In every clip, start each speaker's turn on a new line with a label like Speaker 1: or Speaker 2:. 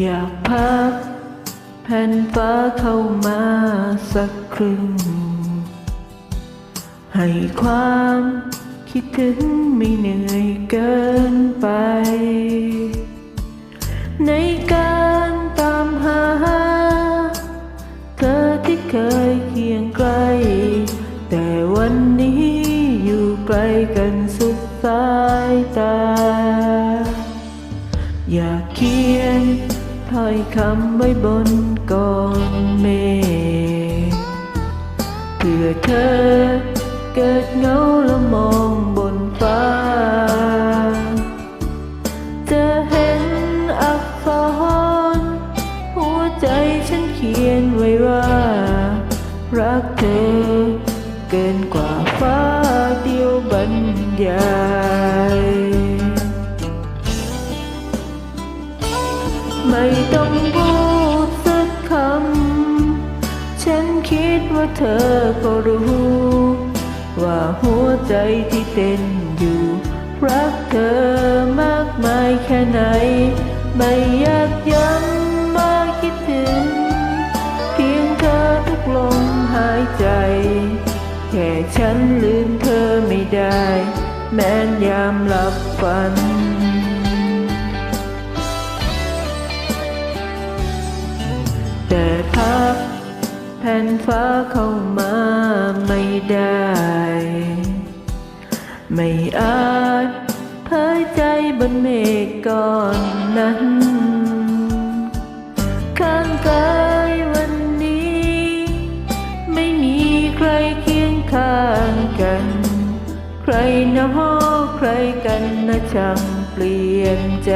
Speaker 1: อยากพักแผ่นฟ้าเข้ามาสักครึ่ง ให้ความคิดถึงไม่เหนื่อยเกินไป ในการตามหา เธอที่เคยเคียงไกล แต่วันนี้อยู่ไกลกันสุดสายตา อยากเขียน ถ้อยคำไว้บนกอนเมฆเพื่อเธอเกิดเงาแล้วมองบนฟ้า จะเห็นอักษรหัวใจฉันเขียนไว้ว่า รักเธอเกินกว่าฟ้าเดียวบรรยาย ไม่ต้องพูดสักคำ ฉันคิดว่าเธอก็รู้ ว่าหัวใจที่เต้นอยู่ รักเธอมากมายแค่ไหน ไม่อยากย้ำมาคิดถึง เพียงเธอทุกลมหายใจ แค่ฉันลืมเธอไม่ได้ แม้นยามหลับฝัน แผ่นฟ้าเข้ามาไม่ได้ ไม่อาจเผยใจบนเมฆก่อนนั้น ข้างกายวันนี้ ไม่มีใครเคียงข้างกัน ใครนะฮอใครกันนะช่างเปลี่ยนใจ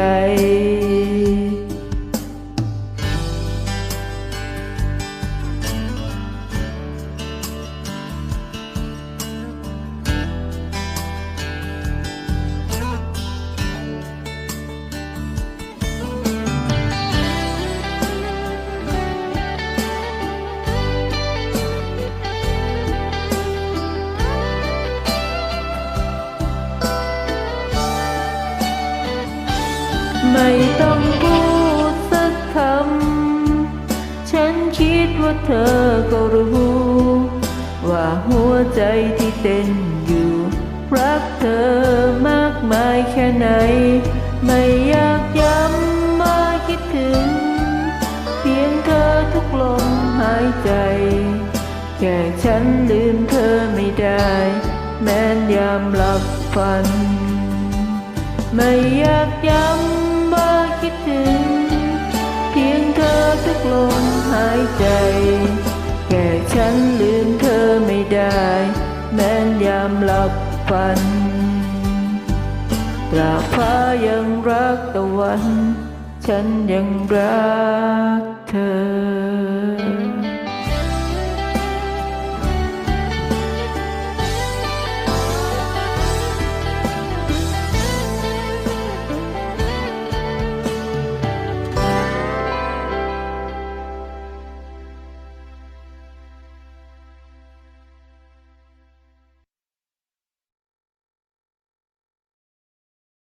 Speaker 1: ไม่ต้องพูดสักคำ ฉันคิดว่าเธอก็รู้ ว่าหัวใจที่เต้นอยู่ รักเธอมากมายแค่ไหน ไม่อยากย้ำมาคิดถึง เพียงเธอทุกลมหายใจ แค่ฉันลืมเธอไม่ได้ แม้นยามหลับฝัน ไม่อยากย้ำ ลมหายใจ แก่ฉันลืมเธอไม่ได้ แม้นยามหลับฝันตราฟ้ายังรักตะวัน ฉันยังรักเธอ